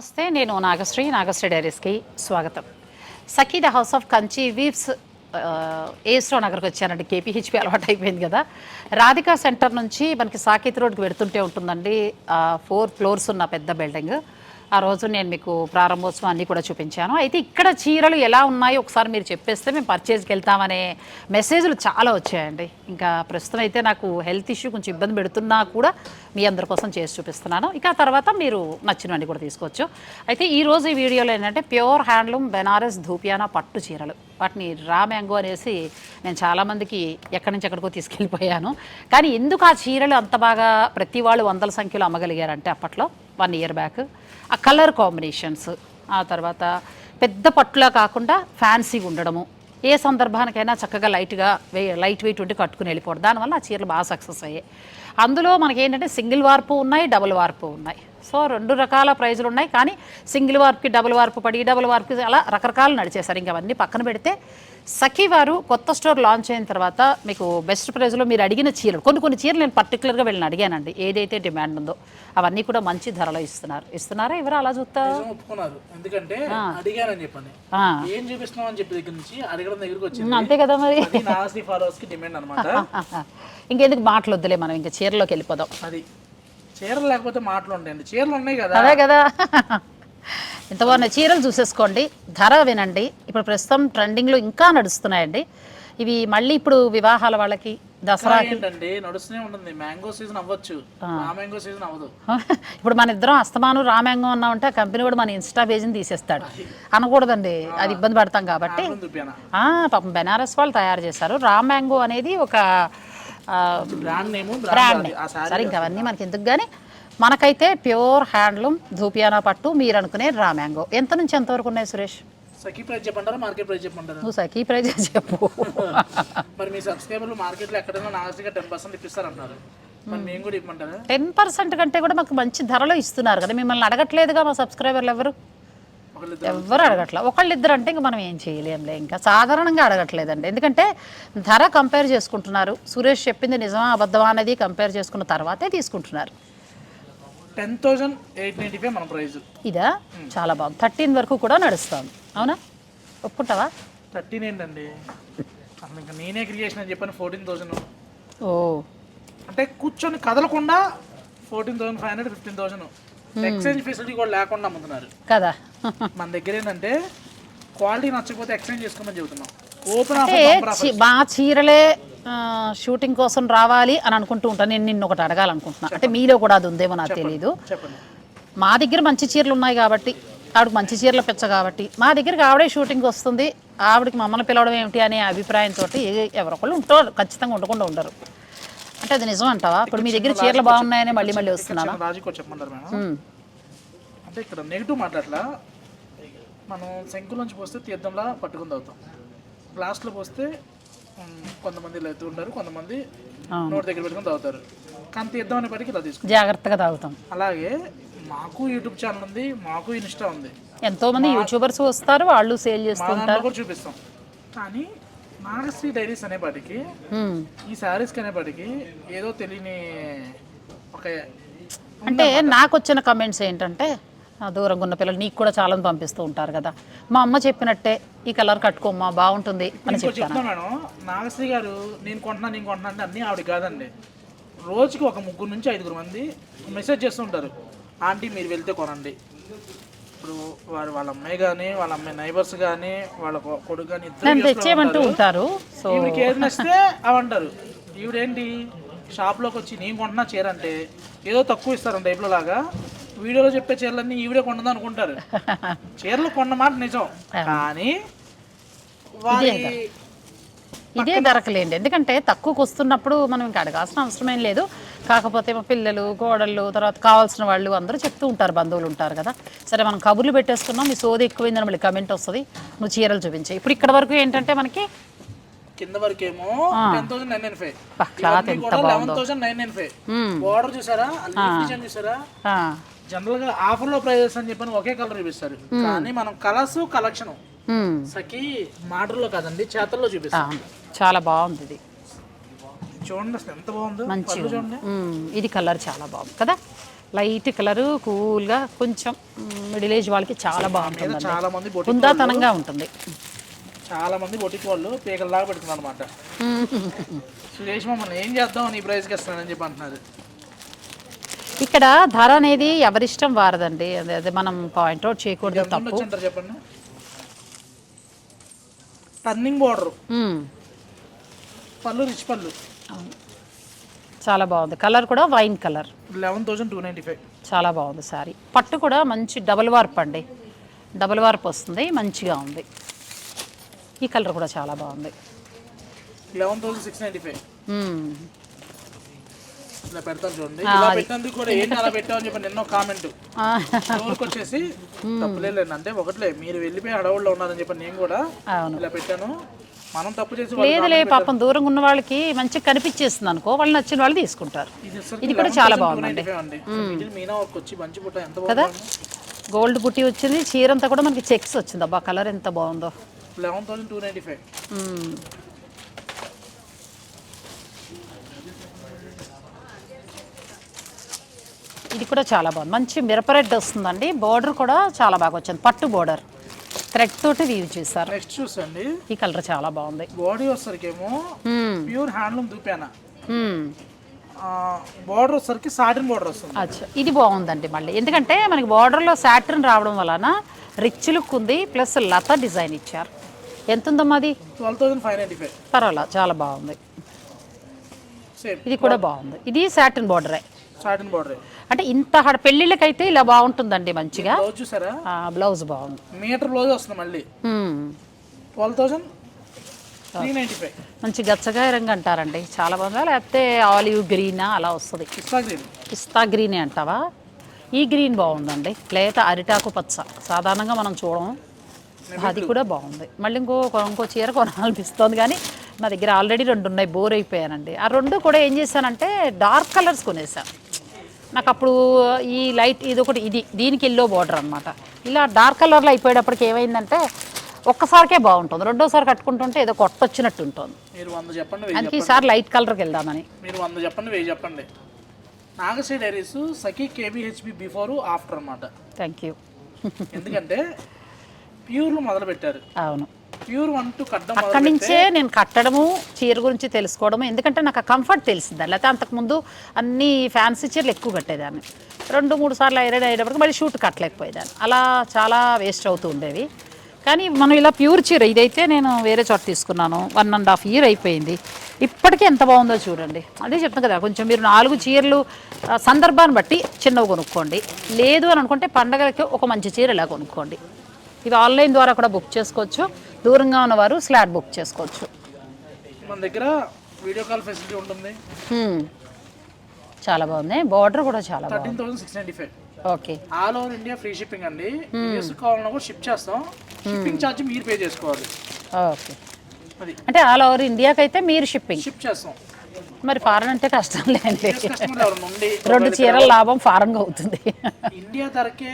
నమస్తే నేను నాగశ్రీ నాగశ్రీ డైరీస్కి స్వాగతం. Sakhi the house of Kanchi weaves ఏస్రో నగర్కి వచ్చానండి కేపీహెచ్పి అలవాటు అయిపోయింది కదా. రాధికా సెంటర్ నుంచి మనకి సాకేత్ రోడ్కి వెడుతుంటే ఉంటుందండి ఫోర్ ఫ్లోర్స్ ఉన్న పెద్ద బిల్డింగ్. ఆ రోజు నేను మీకు ప్రారంభోత్సవం అన్నీ కూడా చూపించాను. అయితే ఇక్కడ చీరలు ఎలా ఉన్నాయో ఒకసారి మీరు చెప్పేస్తే మేము పర్చేజ్కి వెళ్తామనే మెసేజ్లు చాలా వచ్చాయండి. ఇంకా ప్రస్తుతం అయితే నాకు హెల్త్ ఇష్యూ కొంచెం ఇబ్బంది పెడుతున్నా కూడా మీ అందరి కోసం చేసి చూపిస్తున్నాను. ఇక తర్వాత మీరు నచ్చినవన్నీ కూడా తీసుకోవచ్చు. అయితే ఈ రోజు ఈ వీడియోలో ఏంటంటే ప్యూర్ హ్యాండ్లూమ్ బెనారస్ ధూపియానా పట్టు చీరలు. వాటిని రా మ్యాంగో అనేసి నేను చాలామందికి ఎక్కడి నుంచి ఎక్కడికో తీసుకెళ్ళిపోయాను. కానీ ఎందుకు ఆ చీరలు అంత బాగా ప్రతి వాళ్ళు వందల సంఖ్యలో అమ్మగలిగారంటే అప్పట్లో వన్ ఇయర్ బ్యాక్ ఆ కలర్ కాంబినేషన్స్ ఆ తర్వాత పెద్ద పట్టులా కాకుండా ఫ్యాన్సీగా ఉండడము. ఏ సందర్భానికైనా చక్కగా లైట్గా వే లైట్ వెయిట్ ఉండి కట్టుకుని వెళ్ళిపోవడం. దానివల్ల ఆ చీరలు బాగా సక్సెస్ అయ్యాయి. అందులో మనకి ఏంటంటే సింగిల్ వార్పు ఉన్నాయి డబుల్ వార్పు ఉన్నాయి. సో రెండు రకాల ప్రైజులు ఉన్నాయి. కానీ సింగిల్ వార్పుకి డబుల్ వార్పు పడి డబుల్ వార్పుకి అలా రకరకాలు నడిచేశారు. ఇంకా అవన్నీ పక్కన పెడితే సఖీ వారు కొత్త స్టోర్ లాంచ్ అయిన తర్వాత మీకు బెస్ట్ ప్రైజ్లో మీరు అడిగిన చీరలు కొన్ని కొన్ని చీరలు నేను పర్టికులర్గా వెళ్ళిన అడిగానండి. ఏదైతే డిమాండ్ ఉందో అవన్నీ కూడా మంచి ధరలో ఇస్తున్నారు. ఇస్తున్నారా? ఎవరు అలా చూస్తా. నిజం ఒప్పుకున్నారు. ఎందుకంటే అడిగానని చెప్పండి. ఏం అని చెప్పి దగ్గర నుంచి అడగడం దగ్గరికి వచ్చింది. అంతే కదా మరి. నాసి ఫాలోవర్స్కి డిమాండ్ అనమాట ఇంకెందుకు మాటలు వద్దులే మనం ఇంకా చీరలోకి వెళ్ళిపోదాం. అది. చీరలు లేకపోతే మాటలు ఉంటాయండి చీరలు ఉన్నాయి కదా. అదే కదా. ఇంత బాగున్న చీరలు చూసేసుకోండి. ధర వినండి. ఇప్పుడు ప్రస్తుతం ట్రెండింగ్లో ఇంకా నడుస్తున్నాయండి. ఇవి మళ్ళీ ఇప్పుడు వివాహాల వాళ్ళకి దసరా ఏంటండి? నడుస్తూనే ఉంటుంది. మ్యాంగో సీజన్ అవ్వచ్చు. ఆ. మ్యాంగో సీజన్ అవ్వదు. ఇప్పుడు మన ఇద్దరం అస్తమాను రామ్యాంగం ఉన్నామంటే ఆ కంపెనీ కూడా మన ఇన్స్టా పేజీని తీసేస్తాడు. అనకూడదండి. అది ఇబ్బంది పడతాం కాబట్టి. పాపం బెనారస్ వాళ్ళు తయారు చేశారు. రామ్ మ్యాంగో అనేది ఒక బ్రాండ్ నేమ్ బ్రాండ్ బ్రాండ్ ఆ సారీ సరే ఇంకా అవన్నీ మనకి ఎందుకు కానీ మనకైతే ప్యూర్ హ్యాండ్లూమ్ ధూపియానా పట్టు మీరు అనుకునే రా మ్యాంగో. ఎంత నుంచి ఎంతవరకు ఉన్నాయి సురేష్? సఖీ ప్రైస్ చెప్పంటారా మార్కెట్ ప్రైస్ చెప్పంటారా నువ్వు సఖీ ప్రైజ్ చెప్పు. మరి మీ సబ్స్క్రైబర్లు మార్కెట్లో ఎక్కడైనా నాసిగా టెన్ పర్సెంట్ ఇప్పిస్తారంటారు. మరి మేము కూడా ఇవ్వమంటారా? టెన్ పర్సెంట్ కంటే కూడా మాకు మంచి ధరలో ఇస్తున్నారు కదా. మిమ్మల్ని అడగట్లేదుగా మా సబ్స్క్రైబర్లు ఎవరు? ఎవరు అడగట్లే? ఒకళ్ళిద్దరు అంటే ఇంకా మనం ఏం చేయలేంలే. ఇంకా సాధారణంగా అడగట్లేదండి. ఎందుకంటే ధర కంపేర్ చేసుకుంటున్నారు. సురేష్ చెప్పింది నిజమా అబద్ధమా అనేది కంపేర్ చేసుకున్న తర్వాతే తీసుకుంటున్నారు. Ten thousand eight ninety five మన ఇదా? చాలా బాగుంది. థర్టీన్ వరకు కూడా నడుస్తుంది. అవునా? ఒప్పుకుంటావా? థర్టీన్ ఏంటండి అసలు ఇంకా నేనే క్రియేషన్ అని చెప్పాను ఫోర్టీన్ థౌజండ్ ఓ. అంటే కూర్చొని కదలకుండా fourteen thousand five hundred fifteen thousand exchange facility కూడా లేకుండా అమ్ముతున్నారు. కదా. మన దగ్గర ఏంటంటే క్వాలిటీ నచ్చకపోతే ఎక్స్చేంజ్ చేసుకోమని చెబుతున్నాం. ఓపెన్ అంటే చీ- మా చీరలే షూటింగ్ కోసం రావాలి అని అనుకుంటూ ఉంటాను నేను నిన్ను ఒకటి అడగాలనుకుంటున్నా. అంటే మీలో కూడా అది ఉందేమో నాకు తెలియదు మా దగ్గర మంచి చీరలు ఉన్నాయి కాబట్టి ఆవిడకి మంచి చీరలు పెచ్చ కాబట్టి. మా దగ్గరికి ఆవిడే షూటింగ్ వస్తుంది. ఆవిడకి మమ్మల్ని పిలవడం ఏమిటి అనే అభిప్రాయంతో ఎవరొకళ్ళు ఉంటారు ఖచ్చితంగా ఉండకుండా ఉండరు. అంటే అది నిజం అంటావా? ఇప్పుడు మీ దగ్గర చీరలు బాగున్నాయని మళ్ళీ మళ్ళీ వస్తున్నానా? రాజుకో చెప్పమంటారు మేడం. అంటే ఇక్కడ నెగిటివ్ మాట్లాడలా మనం శంకులోంచి పోస్తే తీర్థంలా పట్టుకుని అవుతాం గ్లాస్లో పోస్తే కొంతమంది ఇలా ఉంటారు కొంతమంది నోటి దగ్గర పెట్టుకుని తాగుతారు. కానీ తీర్థం అనేప్పటికీ ఇలా తీసుకుంటాం జాగ్రత్తగా తాగుతాం. అలాగే మాకు యూట్యూబ్ ఛానల్ ఉంది మాకు ఇన్స్టా ఉంది. ఎంతో మంది యూట్యూబర్స్ వస్తారు వాళ్ళు సేల్ చేస్తూ కూడా చూపిస్తాం. కానీ నాగశ్రీ డైరీస్ అనేపాటికి. ఈ శారీస్కి అనేపాటికి ఏదో తెలియని ఒక అంటే నాకు వచ్చిన కమెంట్స్ ఏంటంటే దూరంగా ఉన్న పిల్లలు నీకు కూడా చాలా పంపిస్తూ ఉంటారు కదా. మా అమ్మ చెప్పినట్టే ఈ కలర్ కట్టుకోమ్మా బాగుంటుంది అని చెప్తాను? చెప్తా మేడం నాగశ్రీ గారు నేను కొంటున్నా నేను కొంటున్నా అంటే అన్నీ ఆవిడ కాదండి. రోజుకి ఒక ముగ్గురు నుంచి ఐదుగురు మంది మెసేజ్ చేస్తుంటారు ఆంటీ మీరు వెళ్తే కొనండి. ఇప్పుడు వారు వాళ్ళ అమ్మాయి కానీ వాళ్ళ అమ్మాయి నైబర్స్ కానీ వాళ్ళ కొడుకు కానీ ఇద్దరు తెచ్చేయమంటూ ఉంటారు. సో ఈవిడికి ఏది నచ్చితే అవి అంటారు. ఈవిడేంటి? షాప్లోకి వచ్చి నేను కొంటున్నా చీర అంటే ఏదో తక్కువ ఇస్తారు టైప్లో లాగా. వీడియోలో చెప్పే చీరలన్నీ ఈవిడే కొంటుందా అనుకుంటారు. చీరలు కొన్న మాట నిజం. కానీ వారి ఇదే దొరకలేండి ఎందుకంటే తక్కువకు వస్తున్నప్పుడు మనం ఇంకా అడగాల్సిన అవసరం ఏం లేదు. కాకపోతే మా పిల్లలు కోడళ్ళు తర్వాత కావాల్సిన వాళ్ళు అందరూ చెప్తూ ఉంటారు బంధువులు ఉంటారు కదా. సరే మనం కబుర్లు పెట్టేసుకున్నాం మీ సోది ఎక్కువైందని మళ్ళీ కమెంట్ వస్తుంది. నువ్వు చీరలు చూపించాయి ఇప్పుడు ఇక్కడ వరకు ఏంటంటే మనకి కింద వరకేమో ten thousand nine nine five. Eleven thousand nine nine five. Border చూసారా? డిజైన్ చూసారా? జనరల్గా ఆఫర్లో ప్రైజెస్ అని చెప్పని ఒకే కలర్ చూపిస్తారు. కానీ మనం కలర్స్ కలెక్షన్ సఖి మాటల్లో కాదండి చేతల్లో చూపిస్తాం. చాలా బాగుంది ఇది. చూడండి అసలు ఎంత బాగుందో. మంచిగా చూడండి. ఇది కలర్ చాలా బాగుంది కదా? లైట్ కలరు కూల్గా కొంచెం మిడిల్ ఏజ్ వాళ్ళకి చాలా బాగుంటుంది చాలా మంది బొటిక్ హుందాతనంగా ఉంటుంది. చాలా మంది బొటిక్ వాళ్ళు పీకల్లాగా పెడుతున్నారు అనమాట సురేష్ మమ్మల్ని ఏం చేద్దాం? నీ ప్రైస్కి ఇస్తానని చెప్పి అంటున్నారు. ఇక్కడ ధర అనేది ఎవరిష్టం వారదండి. అదే మనం పాయింట్అవుట్ చేయకూడదు ఎంత తప్పు. చెప్పండి. Turning border. పళ్ళు రిచ్ పళ్ళు. అవును. చాలా బాగుంది. కలర్ కూడా wine colour. Eleven thousand two ninety five. చాలా బాగుంది సారీ పట్టు కూడా మంచి డబుల్ వార్ప్ అండి. డబుల్ వార్ప్ వస్తుంది మంచిగా ఉంది. ఈ కలర్ కూడా చాలా బాగుంది. Eleven thousand six ninety five. మ్మ్. ఇలా పెడతాను చూడండి. ఇలా పెట్టినందుకు కూడా ఏంటి అలా పెట్టామని చెప్పి నిన్న కామెంట్ వచ్చేసి తప్పులేదు అంటే ఒకట్లే. మీరు వెళ్ళిపోయి హడవుల్లో ఉన్నారని చెప్పి నేను కూడా ఇలా పెట్టాను. మనం తప్పు చేసి లేదులే పాపం దూరంగా ఉన్న వాళ్ళకి మంచిగా కనిపించేస్తుంది అనుకో వాళ్ళు నచ్చిన వాళ్ళు తీసుకుంటారు. ఇది కూడా చాలా 11,295 బాగుందండి. అండి మిడిల్ మీనా వర్క్ వచ్చి మంచి పుట్ట ఎంత కదా? గోల్డ్ బుట్టి వచ్చింది చీర అంతా కూడా మనకి చెక్స్ వచ్చింది. అబ్బా కలర్ ఎంత బాగుందో. Eleven thousand two ninety five. మ్మ్. ఇది కూడా చాలా బాగుంది. మంచి మిరపరెడ్ వస్తుందండి. బోర్డర్ కూడా చాలా బాగా వచ్చింది. పట్టు బోర్డర్ థ్రెడ్ తోటి వీవ్ చేశారు. నెక్స్ట్ చూసండి ఈ కలర్ చాలా బాగుంది. బాడీ వచ్చేసరికి ఏమో మ్మ్. ప్యూర్ హ్యాండ్లూమ్ దూపాన. బార్డర్ వచ్చేసరికి సాటిన్ బార్డర్ వస్తుంది. అచ్చా. ఇది బాగుందండి మళ్ళీ. ఎందుకంటే మనకి బార్డర్లో సాటర్న్ రావడం వలన రిచ్ లుక్ ఉంది ప్లస్ లత డిజైన్ ఇచ్చారు. ఎంత ఉందమ్మా అది? Twelve thousand five ninety five పర్వాలా చాలా బాగుంది. ఇది కూడా బాగుంది. ఇది సాటర్న్ బార్డరే సాటిన్ బార్డర్ అంటే ఇంత హడ పెళ్ళిళ్ళకైతే ఇలా బాగుంటుందండి మంచిగా. బ్లౌజ్ చూసారా? బ్లౌజ్ బాగుంది. మీటర్ బ్లౌజ్ వస్తుంది మళ్ళీ. ట్వెల్వ్ థౌసండ్ మంచి గచ్చగా రంగు అంటారండి. చాలా బాగుందా? లేకపోతే ఆలివ్ గ్రీనా? అలా వస్తుంది. ఇస్తా గ్రీన్. పిస్తా గ్రీనే అంటావా? ఈ గ్రీన్ బాగుందండి. లేత అరిటాకు పచ్చ. సాధారణంగా మనం చూడం. అది కూడా బాగుంది. మళ్ళీ ఇంకో ఇంకో చీర కొనాలనిపిస్తుంది కానీ నా దగ్గర ఆల్రెడీ రెండు ఉన్నాయి. బోర్ అయిపోయానండి. ఆ రెండు కూడా ఏం చేశానంటే డార్క్ కలర్స్ కొనేసాను నాకు అప్పుడు ఈ లైట్ ఇది ఒకటి ఇది దీనికి ఎల్లో బార్డర్ అనమాట ఇలా డార్క్ కలర్లో అయిపోయేటప్పటికి ఏమైందంటే ఒక్కసారికే బాగుంటుంది. రెండోసారి కట్టుకుంటుంటే ఏదో కొట్టొచ్చినట్టు ఉంటుంది మీరు వంద చెప్పండి అందుకే ఈసారి లైట్ కలర్కి వెళ్దామని. మీరు వంద చెప్పండి వెయ్యి చెప్పండి. Nagasri diaries Sakhi KPHB before after అన్నమాట. థ్యాంక్ యూ ఎందుకంటే ప్యూర్లు మొదలు పెట్టారు అవును. ప్యూర్ వన్ టు కట్టడం అక్కడి నుంచే నేను కట్టడము చీర గురించి తెలుసుకోవడము. ఎందుకంటే నాకు ఆ కంఫర్ట్ తెలిసింది. లేకపోతే అంతకుముందు అన్ని ఫ్యాన్సీ చీరలు ఎక్కువ కట్టేదాన్ని రెండు మూడు సార్లు ఐరన్ అయ్యేటప్పటికి మళ్ళీ షూట్ కట్టలేకపోయేదాన్ని. అలా చాలా వేస్ట్ అవుతూ ఉండేవి. కానీ మనం ఇలా ప్యూర్ చీర ఇదైతే నేను వేరే చోట తీసుకున్నాను. వన్ అండ్ హాఫ్ ఇయర్ అయిపోయింది. ఇప్పటికీ ఎంత బాగుందో చూడండి. అదే చెప్తాను కదా కొంచెం మీరు నాలుగు చీరలు సందర్భాన్ని బట్టి చిన్నవి కొనుక్కోండి. లేదు అని అనుకుంటే పండగలకి ఒక మంచి చీర ఇలా కొనుక్కోండి. ఇది ఆన్లైన్ ద్వారా కూడా బుక్ చేసుకోవచ్చు. దూరంగా ఉన్నవారు స్లాట్ బుక్ చేసుకోవచ్చు. మన దగ్గర వీడియో కాల్ ఫెసిలిటీ ఉంటుంది. చాలా బాగుంది. బార్డర్ కూడా చాలా thirteen thousand six ninety five. Okay. All over India free shipping అండి. యూఎస్ కావాలన్నా కూడా షిప్ చేస్తాం. షిప్పింగ్ ఛార్జ్ మీరు పే చేసుకోవాలి. ఓకే. అంటే ఆల్ ఓవర్ ఇండియాకి అయితే మీరు షిప్పింగ్. షిప్ చేస్తాం. మరి ఫారెన్ అంటే కష్టం లేండి. రెండు చీరల లాభం ఫారెన్గా అవుతుంది. ఇండియా ధరకే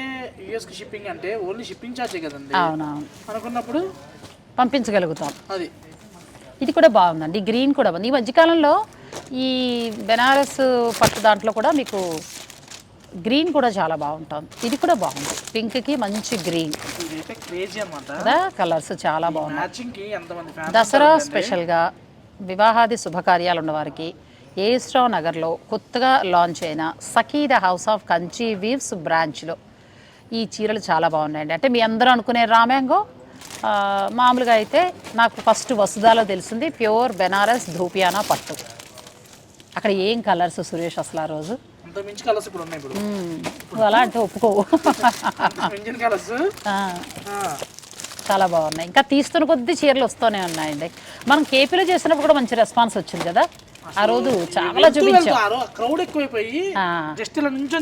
యూఎస్ షిప్పింగ్ అంటే ఓన్లీ షిప్పింగ్ ఛార్జే కదండి. అవునవును. అనుకున్నప్పుడు పంపించగలుగుతాం. అది. ఇది కూడా బాగుందండి. గ్రీన్ కూడా బాగుంది. ఈ మధ్యకాలంలో ఈ బెనారస్ పట్టు దాంట్లో కూడా మీకు గ్రీన్ కూడా చాలా బాగుంటుంది. ఇది కూడా బాగుంది. పింక్కి మంచి గ్రీన్. కదా? కలర్స్ చాలా బాగున్నాయి. దసరా స్పెషల్గా వివాహాది శుభకార్యాలు ఉన్నవారికి ఏస్ట్రావ్ నగర్లో కొత్తగా లాంచ్ అయిన Sakhi the house of Kanchi weaves బ్రాంచ్లో ఈ చీరలు చాలా బాగున్నాయండి. అంటే మీ అందరూ అనుకునే రామ్యాంగో మామూలుగా అయితే నాకు ఫస్ట్ వసుదాలో తెలిసింది ప్యూర్ బెనారస్ ధూపియానా పట్టు. అక్కడ ఏం కలర్స్ సురేష్ అసలు ఆ రోజు? అలా అంటే ఒప్పుకోవు. చాలా బాగున్నాయి. ఇంకా తీస్తున్న కొద్దీ చీరలు వస్తూనే ఉన్నాయండి. మనం కేపీలో చేసినప్పుడు కూడా మంచి రెస్పాన్స్ వచ్చింది కదా? ఆ రోజు చాలా చూపించాం. క్రౌడ్ ఎక్కువైపోయి జస్ట్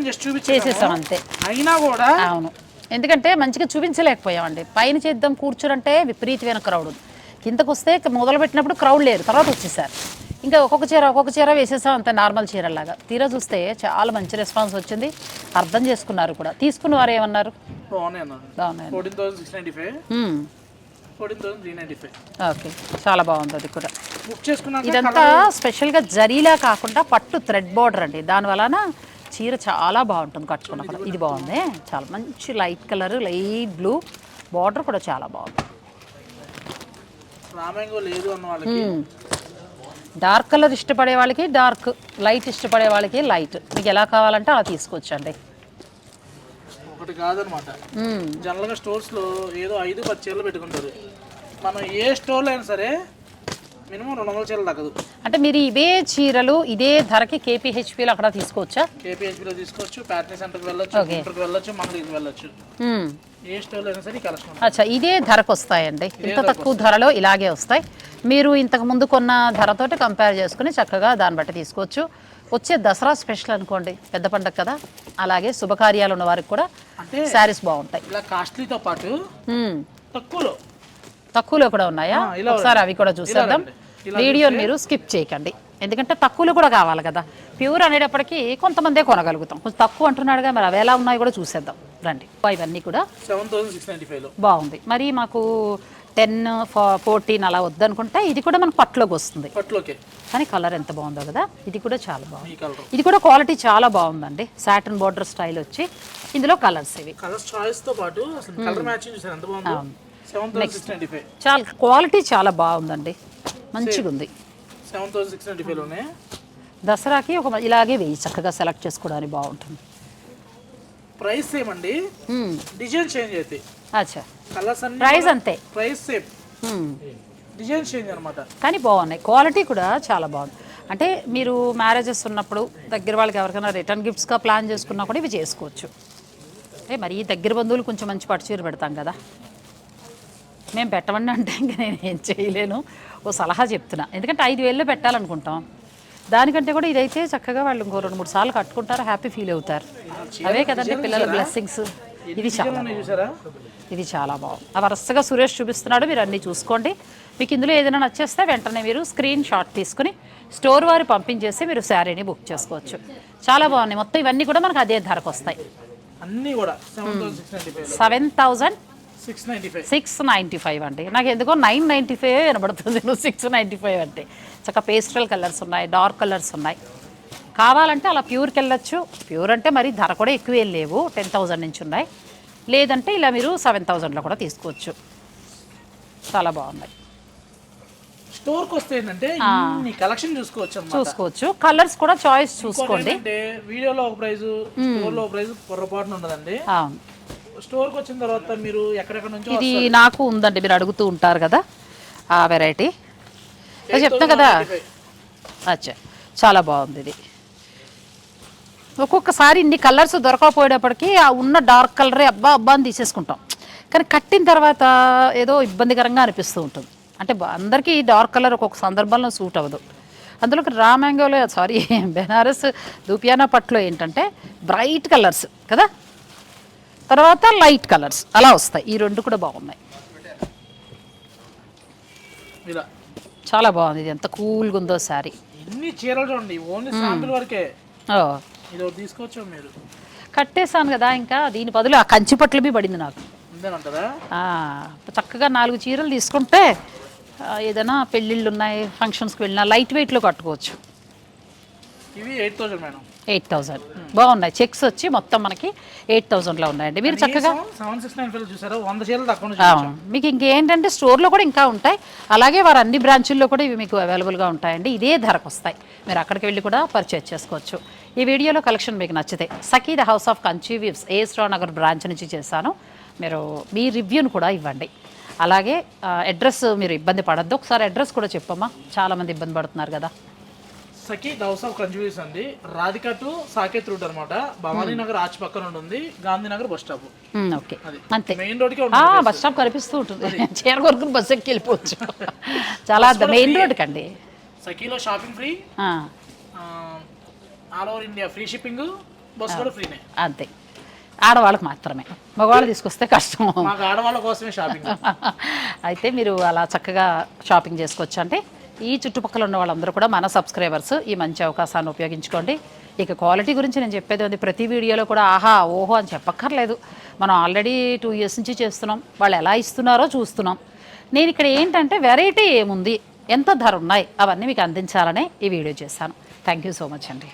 జస్ట్ అంతే. అయినా కూడా అవును. ఎందుకంటే మంచిగా చూపించలేకపోయామండి. పైన చేద్దాం కూర్చురంటే విపరీతమైన క్రౌడ్ కిందకు వస్తే మొదలు పెట్టినప్పుడు క్రౌడ్ లేరు తర్వాత వచ్చేసారు. ఇంకా ఒక్కొక్క చీర ఒక్కొక్క చీర వేసేసాం అంత నార్మల్ చీరలాగా తీరా చూస్తే చాలా మంచి రెస్పాన్స్ వచ్చింది. అర్థం చేసుకున్నారు కూడా. తీసుకున్న వారు ఏమన్నారు ఓకే. చాలా బాగుంది అది కూడా. ఇదంతా స్పెషల్గా జరీలా కాకుండా పట్టు థ్రెడ్ బార్డర్ అండి. దాని వలన చీర చాలా బాగుంటుంది కట్టుకున్నప్పుడు ఇది బాగుంది. చాలా మంచి light colour light blue border కూడా చాలా బాగుంది. రామాయంగో లేదు అన్న వాళ్ళకి. డార్క్ కలర్ ఇష్టపడే వాళ్ళకి డార్క్ లైట్ ఇష్టపడే వాళ్ళకి లైట్ మీకు ఎలా కావాలంటే అలా తీసుకోవచ్చండి ఒకటి కాదనమాట. జనరల్గా స్టోర్స్లో ఏదో ఐదు పది చీరలు పెట్టుకుంటారు. మనం ఏ స్టోర్లో అయినా సరే మినిమం రెండు వందల చీరలు తగ్గదు. అంటే మీరు ఇవే చీరలు ఇదే ధరకి కేపీహెచ్పిలో అక్కడ తీసుకోవచ్చా? కేపీహెచ్పీలో తీసుకోవచ్చు ప్యాటర్న్ సెంటర్కి వెళ్ళొచ్చు Okay. గుంటూరుకి వెళ్ళొచ్చు మంగళగిరికి వెళ్ళొచ్చు. మ్మ్. ఏ స్టోర్లో అయినా సరే ఈ కలెక్షన్ ఉంటుంది. అచ్చా ఇదే ధరకు వస్తాయండి. ఇంత తక్కువ ధరలో ఇలాగే వస్తాయి. మీరు ఇంతకు ముందు కొన్న ధరతోటి కంపేర్ చేసుకుని చక్కగా దాన్ని బట్టి తీసుకోవచ్చు. వచ్చే దసరా స్పెషల్ అనుకోండి పెద్ద పండగ కదా అలాగే శుభకార్యాలు ఉన్న వారికి కూడా అంటే శారీస్ బాగుంటాయి. ఇలా కాస్ట్లీతో పాటు మ్మ్. తక్కువలో తక్కువలో కూడా ఉన్నాయా? ఒకసారి అవి కూడా చూసేద్దాం. వీడియోని మీరు స్కిప్ చేయకండి. ఎందుకంటే తక్కువలో కూడా కావాలి కదా. ప్యూర్ అనేటప్పటికీ కొంతమందే కొనగలుగుతాం. కొంచెం తక్కువ అంటున్నాడుగా మరి అవి ఎలా ఉన్నాయో కూడా చూసేద్దాం. రండి. ఇవన్నీ కూడా బాగుంది. మరి మాకు టెన్ ఫోర్టీన్ అలా వద్దనుకుంటే ఇది కూడా మనకు పట్టులోకి వస్తుంది. కానీ కలర్ ఎంత బాగుందో కదా ఇది కూడా చాలా బాగుంది. ఈ కలర్ ఇది కూడా క్వాలిటీ చాలా బాగుందండి. సాటన్ బార్డర్ స్టైల్ వచ్చి ఇందులో కలర్స్ ఇవి. కలర్స్ చాయిస్తో పాటు అసలు కలర్ మ్యాచింగ్ చూసారు? ఎంత బాగుందో? ఫైవ్. చాలా క్వాలిటీ చాలా బాగుందండి. మంచిగా ఉంది. దసరాకి ఒక ఇలాగే వెయ్యి చక్కగా సెలెక్ట్ చేసుకోవడానికి బాగుంటుంది. ప్రైస్ సేమ్ అండి. డిజైన్ చేంజ్ అవుతాయి అచ్చా. కలర్స్ అన్ని ప్రైస్ అంతే. Price same. డిజైన్ చేంజ్ అనమాట కానీ బాగున్నాయి. క్వాలిటీ కూడా చాలా బాగుంది. అంటే మీరు మ్యారేజెస్ ఉన్నప్పుడు దగ్గర వాళ్ళకి ఎవరికైనా రిటర్న్ గిఫ్ట్స్గా ప్లాన్ చేసుకున్నా కూడా ఇవి చేసుకోవచ్చు. అంటే మరి దగ్గర బంధువులు కొంచెం మంచి పట్టు చీర పెడతాం కదా. మేము పెట్టమండి అంటే ఇంకా నేను ఏం చేయలేను. ఓ సలహా చెప్తున్నా. ఎందుకంటే ఐదు వేల్లో పెట్టాలనుకుంటాం. దానికంటే కూడా ఇదైతే చక్కగా వాళ్ళు ఇంకో రెండు మూడు సార్లు కట్టుకుంటారు హ్యాపీ ఫీల్ అవుతారు. అవే కదండి పిల్లల బ్లెస్సింగ్స్. ఇది చాలా ఇది చాలా బాగుంది. ఆ వరుసగా సురేష్ చూపిస్తున్నాడు మీరు అన్నీ చూసుకోండి. మీకు ఇందులో ఏదైనా నచ్చేస్తే వెంటనే మీరు స్క్రీన్ షాట్ తీసుకుని స్టోర్ వారు పంపించేసి మీరు శారీని బుక్ చేసుకోవచ్చు. చాలా బాగున్నాయి. మొత్తం ఇవన్నీ కూడా మనకు అదే ధరకు వస్తాయి. అన్నీ కూడా. Seven thousand six ninety five. అండి. నాకు ఎందుకో నైన్ నైంటీ ఫైవ్ వినబడుతుంది. నువ్వు సిక్స్ నైంటీ ఫైవ్ అంటే. చక్కగా పేస్ట్రల్ కలర్స్ ఉన్నాయి డార్క్ కలర్స్ ఉన్నాయి. కావాలంటే అలా ప్యూర్కి వెళ్ళొచ్చు. ప్యూర్ అంటే మరి ధర కూడా ఎక్కువ ఏం లేవు. టెన్ థౌజండ్ నుంచి ఉన్నాయి. లేదంటే ఇలా మీరు సెవెన్ థౌజండ్లో కూడా తీసుకోవచ్చు. చాలా బాగున్నాయి. స్టోర్కి వస్తే ఏంటంటే ఇన్ని కలెక్షన్ చూసుకోవచ్చు చూసుకోవచ్చు. కలర్స్ కూడా చాయిస్ చూసుకోండి. వీడియోలో ఒక ప్రైస్ స్టోర్లో ఒక ప్రైస్ పొరపాటున ఉండదండి స్టోర్కి వచ్చిన తర్వాత మీరు ఎక్కడెక్కడ నుంచో ఇది నాకు ఉందండి మీరు అడుగుతూ ఉంటారు కదా ఆ వెరైటీ. చెప్తా కదా. అచ్చా చాలా బాగుంది ఇది. ఒక్కొక్కసారి ఇన్ని కలర్స్ దొరకకపోయేటప్పటికి ఆ ఉన్న డార్క్ కలరే అబ్బా అబ్బా అని తీసేసుకుంటాం. కానీ కట్టిన తర్వాత ఏదో ఇబ్బందికరంగా అనిపిస్తూ ఉంటుంది. అంటే అందరికీ డార్క్ కలర్ ఒక్కొక్క సందర్భంలో సూట్ అవ్వదు. అందులో రా మ్యాంగోలో సారీ బెనారస్ దూపియానా పట్లో ఏంటంటే బ్రైట్ కలర్స్ కదా. తర్వాత లైట్ కలర్స్ అలా వస్తాయి. ఈ రెండు కూడా బాగున్నాయి. ఇలా. చాలా బాగుంది. ఇది ఎంత కూల్గా ఉందో ఇన్ని చీరలు చూడండి. ఓన్లీ శాంపిల్ వరకే. ఓ. ఇది ఒకటి తీసుకోవచ్చు మీరు. కట్టేశాను కదా ఇంకా. దీని బదులు ఆ కంచి పట్లు బి పడింది నాకు. చక్కగా నాలుగు చీరలు తీసుకుంటే ఏదైనా పెళ్ళిళ్ళు ఉన్నాయి ఫంక్షన్స్కి వెళ్ళినా లైట్ వెయిట్లో కట్టుకోవచ్చు. ఇవి eight thousand madam. Eight thousand. బాగున్నాయి. చెక్స్ వచ్చి మొత్తం మనకి ఎయిట్ థౌజండ్లో ఉన్నాయండి. మీరు చక్కగా సెవెన్ సిక్స్ నైన్ ఫైవ్ చూసారా? వంద చీరలు తక్కువ ఆ, మీకు ఇంకేంటంటే స్టోర్లో కూడా ఇంకా ఉంటాయి. అలాగే వారు అన్ని బ్రాంచుల్లో కూడా ఇవి మీకు అవైలబుల్గా ఉంటాయండి. ఇదే ధరకు వస్తాయి. మీరు అక్కడికి వెళ్ళి కూడా పర్చేజ్ చేసుకోవచ్చు. ఈ వీడియోలో కలెక్షన్ మీకు నచ్చితే Sakhi the house of Kanchi weaves A Nagar branch నుంచి చేశాను. మీరు మీ రివ్యూను కూడా ఇవ్వండి. అలాగే అడ్రస్ మీరు ఇబ్బంది పడద్దు. ఒకసారి అడ్రస్ కూడా చెప్పమ్మా. చాలామంది ఇబ్బంది పడుతున్నారు కదా. సఖీ హౌస్ ఆఫ్ కంజ్యూస్ అండి. రాధిక టు సాకేత్ రూట్ అనమాట. భవానీ నగర్ ఆచి పక్కన ఉంటుంది. Gandhinagar bus stop. ఓకే అది. అంతే. మెయిన్ ఉంటుంది బస్ స్టాప్ కనిపిస్తూ ఉంటుంది. చీర కొనుక్కుని బస్ ఎక్కి వెళ్ళిపోవచ్చు. చాలా మెయిన్ రోడ్ కండి సఖీలో shopping free. All over India free shipping. Bus కూడా ఫ్రీనే. అంతే. ఆడవాళ్ళకి మాత్రమే. మగవాళ్ళు తీసుకొస్తే కష్టం. ఆడవాళ్ళ కోసమే షాపింగ్. అయితే మీరు అలా చక్కగా షాపింగ్ చేసుకోవచ్చు అంటే ఈ చుట్టుపక్కల ఉన్న వాళ్ళందరూ కూడా మన సబ్స్క్రైబర్స్ ఈ మంచి అవకాశాన్ని ఉపయోగించుకోండి. ఇక క్వాలిటీ గురించి నేను చెప్పేది ఉంది. ప్రతి వీడియోలో కూడా ఆహా ఓహో అని చెప్పక్కర్లేదు. మనం ఆల్రెడీ టూ ఇయర్స్ నుంచి చేస్తున్నాం. వాళ్ళు ఎలా ఇస్తున్నారో చూస్తున్నాం. నేను ఇక్కడ ఏంటంటే వెరైటీ ఏముంది? ఎంత ధర ఉన్నాయి? అవన్నీ మీకు అందించాలనే ఈ వీడియో చేశాను. థ్యాంక్ యూ సో మచ్ అండి.